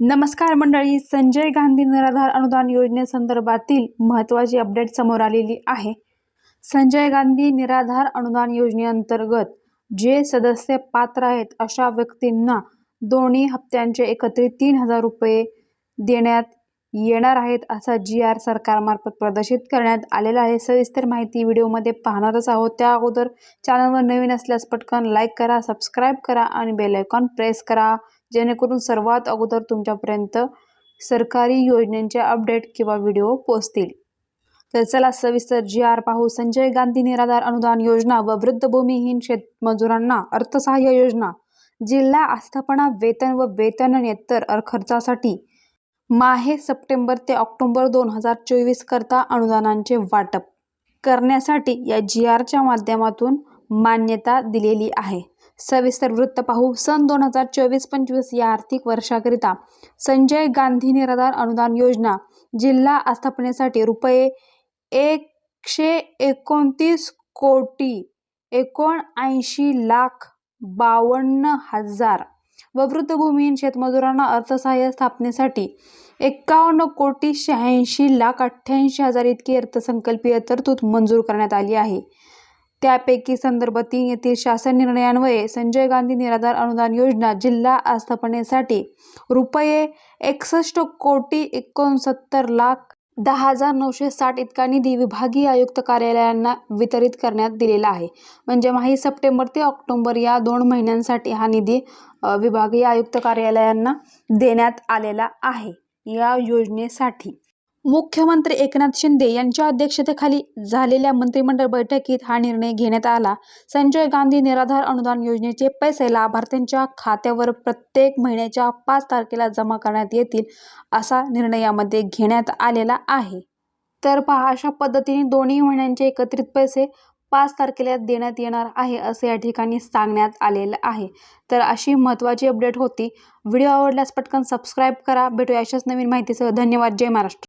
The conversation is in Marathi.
नमस्कार मंडळी संजय गांधी निराधार अनुदान योजनेसंदर्भातील महत्त्वाची अपडेट समोर आलेली आहे. संजय गांधी निराधार अनुदान योजनेअंतर्गत जे सदस्य पात्र आहेत अशा व्यक्तींना दोन्ही हप्त्यांचे एकत्रित तीन हजार रुपये देण्यात येणार आहेत असा जी आर सरकारमार्फत प्रदर्शित करण्यात आलेला आहे. सविस्तर माहिती व्हिडिओमध्ये पाहणारच आहोत. त्या अगोदर चॅनलवर नवीन असल्यास पटकन लाईक करा सबस्क्राईब करा आणि बेलायकॉन प्रेस करा जेणेकरून सर्वात अगोदर तुमच्यापर्यंत सरकारी योजनेचे अपडेट किंवा व्हिडिओ पोचतील तर चला सविस्तर जी आर पाहू. संजय गांधी निराधार अनुदान योजना व वृद्धभूमीहीन शेतमजुरांना अर्थसहाय्य योजना. जिल्हा आस्थापना वेतन व वेतनेतर खर्चासाठी माहे सप्टेंबर ते ऑक्टोबर दोन हजार चोवीस करता अनुदानांचे वाटप करण्यासाठी या जी आरच्या माध्यमातून मान्यता दिलेली आहे. सविस्तर वृत्त पाहू. सन दोन हजार चोवीस पंचवीस या आर्थिक वर्षाकरिता संजय गांधी निराधार अनुदान योजना जिल्हा आस्थापनेसाठी रुपये एकशे एकोणतीस कोटी एकोणऐंशी लाख बावन्न हजार व वृद्धभूमीहीन शेतमजुरांना अर्थसहाय्य स्थापनेसाठी एकावन्न कोटी शहाऐंशी लाख अठ्ठ्याऐंशी हजार इतकी अर्थसंकल्पीय तरतूद मंजूर करण्यात आली आहे. त्यापैकी संदर्भ तीन येथील शासन निर्णयान्वये संजय गांधी निराधार अनुदान योजना जिल्हा आस्थापनेसाठी रुपये एकसष्ट कोटी एकोणसत्तर लाख दहा हजार नऊशे साठ इतका निधी विभागीय आयुक्त कार्यालयांना वितरित करण्यात दिलेला आहे. म्हणजे माही सप्टेंबर ते ऑक्टोबर या दोन महिन्यांसाठी हा निधी विभागीय आयुक्त कार्यालयांना देण्यात आलेला आहे. या योजनेसाठी मुख्यमंत्री एकनाथ शिंदे यांच्या अध्यक्षतेखाली झालेल्या मंत्रिमंडळ बैठकीत हा निर्णय घेण्यात आला. संजय गांधी निराधार अनुदान योजनेचे पैसे लाभार्थ्यांच्या खात्यावर प्रत्येक महिन्याच्या पाच तारखेला जमा करण्यात येतील असा निर्णय यामध्ये घेण्यात आलेला आहे. तर पहा अशा पद्धतीने दोन्ही महिन्यांचे एकत्रित पैसे पाच तारखेला देण्यात येणार आहे असे या ठिकाणी सांगण्यात आलेलं आहे. तर अशी महत्त्वाची अपडेट होती. व्हिडिओ आवडल्यास पटकन सबस्क्राईब करा. भेटूया अशाच नवीन माहितीसह. धन्यवाद. जय महाराष्ट्र.